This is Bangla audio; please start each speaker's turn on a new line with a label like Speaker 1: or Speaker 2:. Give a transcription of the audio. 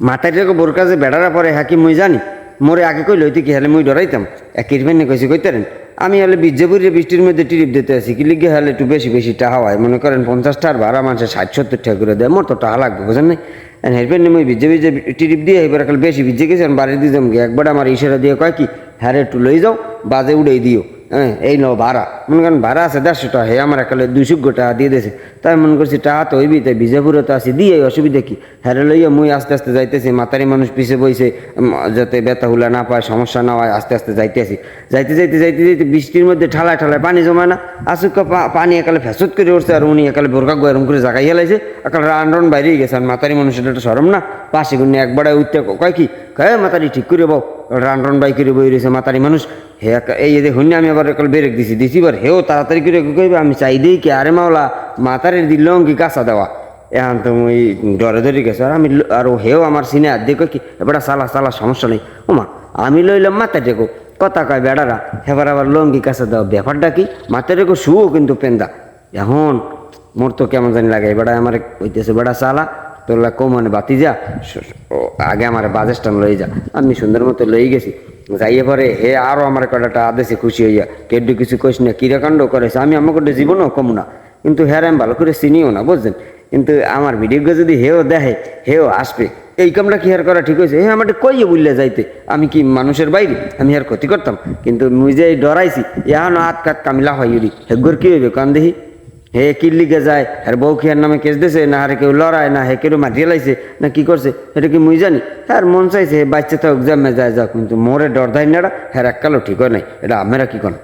Speaker 1: মাথায় রেখে বোর কাছে বেড়ারা পরে হ্যাঁ কি মুই জানি? মোরে আগে কইল তুই কি হলে মুই ডরাইতাম? একের ফেনে কইছি কইতারেন আমি হলে বিজ্জাপুরের বৃষ্টির মধ্যে টিরিপ দিতে আছি কি লিগে হলে একটু বেশি বেশি টাকা হয়? মনে করেন পঞ্চাশ টাকার ভাড়া মানুষের ষাট সত্তর টাকা করে দেয়, মোর তো টাকা লাগবে, বুঝেন নাই? হেরপেন মুই ভিজে ভিজে টিরিপ দিয়ে এবার কাল বেশি ভিজে গেছি আমি বাড়ি দিয়ে যাব একবার আমার ইশারা দিয়ে কয় কি হ্যাঁ একটু লই যাও, বাজে উড়াই দিও। হ্যাঁ এই নাও ভাড়া। মনে করেন ভাড়া আছে দেড়শো টাকা হে আমার একালে দুই দুইশো টাকা দিয়ে দিয়েছে। তাই মনে করছি টাকা তো হইবি তাই বিজাপুরে তো আসি দিয়ে অসুবিধা কি? হ্যাঁ লইয়া মুই আস্তে আস্তে যাইতেছি, মাতারি মানুষ পিছে বইছে যাতে ব্যথা হুলা না পায়, সমস্যা না হয়, আস্তে আস্তে যাইতেছি। যাইতে যাইতে যাইতে যাইতে বৃষ্টির মধ্যে ঠালায় ঠালায় পানি জমায় না আসুক পানি একালে ফেসত করে উঠছে আর উনি একালে বোরকা গরম করে জাগাই হেলাইছে। একাল রান রান বাইরেই গেছে, আর মাতারি মানুষের একটা সরম না। পাশে গুনি একবারে উঠতে কয় কি? কয় মাতারি, ঠিক করে বউ রান রান বাই করে বই রয়েছে মাতারি মানুষ। হে এই হুন্নি আমি আবার একাল বেরেক দিছি দিছি এবার হেও তাড়াতাড়ি করে কইবে, আমি চাই দিই কি, আরে মাওলা, মাতারের দিল কি কাঁচা দেওয়া। এখন তো ওই ডরে ধরে গেছে, আর আমি আর হেও আমার সিনে আর দেখো কি এবার সালা সালা, সমস্যা নেই। ওমা, আমি লইলাম মাথা টেকো কথা কয় বেড়ারা এবার আবার লঙ্গি কাছে দাও ব্যাপারটা কি? মাথা রেখো শুও কিন্তু পেন্দা। এখন, মোর তো কেমন জানি লাগে এবার আমার হইতেছে বেড়া সালা তোলা কমনে বাতি যা আগে আমার স্ট্যান্ড লই যা। আমি সুন্দর মতো লই গেছি। যাইয়ে পরে হে আরও আমার কটাটা আদেশে খুশি হইয়া, কেড্ডু কিছু কইস না কিরাকাণ্ড করেছে আমি আমাকে জীবনও কম না। কিন্তু হ্যাঁ আমি ভালো করে চিনিও না, বুঝছেন? কিন্তু আমার ভিডিও যদি হেও দেখে, হেও আসবে, এই কামটা কি আর করা ঠিক হয়েছে? হ্যাঁ আমার কইয়ে বললে যাইতে। আমি কি মানুষের বাইরে? আমি আর ক্ষতি করতাম। কিন্তু মুই যে ডরাইছি, এখন হাত কাত কামিলা হয় হেগুর কি হইবে, কান দেখি? হে কিল্লিকে যায়? আর বউ খেয়ার নামে কেস দিছে? না আর কেউ লড়ায়, না হে কেউ মারিয়ে লাইছে? না কি করছে? এটা কি মুই জানি? আর মন চাইছে হে বাচ্চা তো এক্সামে যায় যাক, কিন্তু মোরে ডর ধাই না হ্যাঁ এককালও ঠিক হয় নাই। এটা আমেরা কি করেন